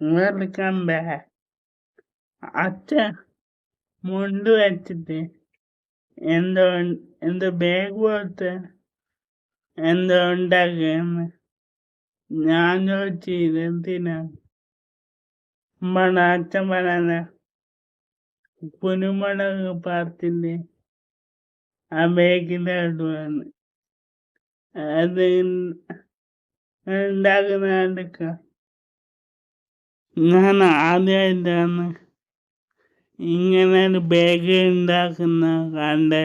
Welcome back അച്ഛ മുണ്ട് വെച്ചിട്ട് എന്തോ എന്തോ ബാഗ് പോലത്തെ എന്തോ ഉണ്ടാക്കുകയെന്ന് ഞാൻ ചോദിച്ചു ഇതെന്തിനാണ് ഉമ്മണ അച്ഛൻ പറയുന്ന കുരുമുളക് പാർത്തിന്റെ ആ ബാഗിന്റെ ഇടുവാണ് അത് ഉണ്ടാക്കുന്ന കണ്ടിക്കാം ഞാൻ ആദ്യമായിട്ടാണ് ഇങ്ങനെ ഒരു ബാഗ് ഉണ്ടാക്കുന്ന കണ്ടേ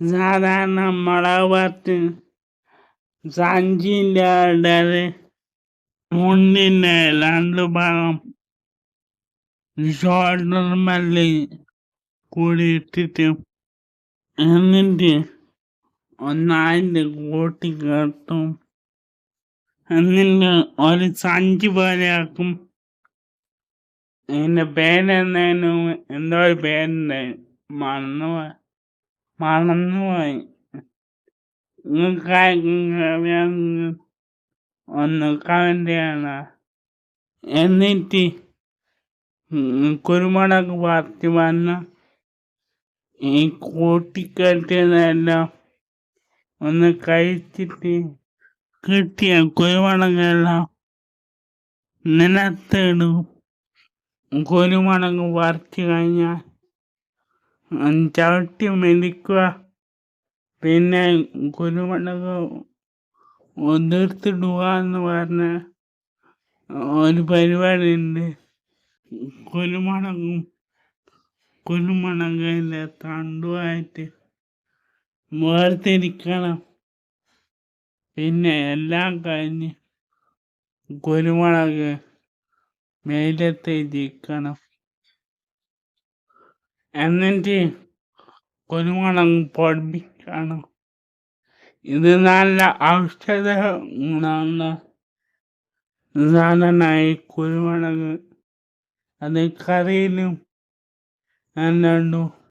സാധാരണ മുളക് പത്ത് സഞ്ചിൻ്റെ ഇടല് മുണ്ടിൻ്റെ രണ്ട് ഭാഗം ഷോൾഡർ മല്ലി കൂടി ഇട്ടിട്ട് എന്നിട്ട് ഒന്നായിട്ട് കൂട്ടി കെട്ടും എന്നിട്ട് ഒരു സഞ്ചി പോലെയാക്കും പേര് പേരെന്തേനും എന്തോ ഒരു പേരുണ്ട്. മറന്നു മറന്നു പോയി. ഒന്ന് കമന്റ് ചെയ്യണം എന്നിട്ട് കുരുമുളക് പാർട്ടി വന്ന് ഈ കൂട്ടിക്കെട്ടിയതെല്ലാം ഒന്ന് കഴിച്ചിട്ട് കിട്ടിയ കുരുമുളകെല്ലാം നിലത്തിടും. കുരുമുളക് പറിച്ച് കഴിഞ്ഞാൽ ചവിട്ടി മെതിക്കുക. പിന്നെ കുരുമുളക് ഉതിർത്തിടുക എന്ന് പറഞ്ഞ ഒരു പരിപാടി ഉണ്ട് കുരുമുളകും കുരുമുളകിന്റെ തണ്ടുമായിട്ട് വേർതിരിക്കണം പിന്നെ എല്ലാം കഴിഞ്ഞ് കുരുമുളക് വെയിലത്ത് ഇരിക്കണം. എന്നിട്ട് കുരുമുളക് പൊടിപ്പിക്കണം. ഇത് നല്ല ഔഷധ ഗുണമുള്ള സാധനമായി കുരുമുളക് അത് കറിയിലും എല്ലാം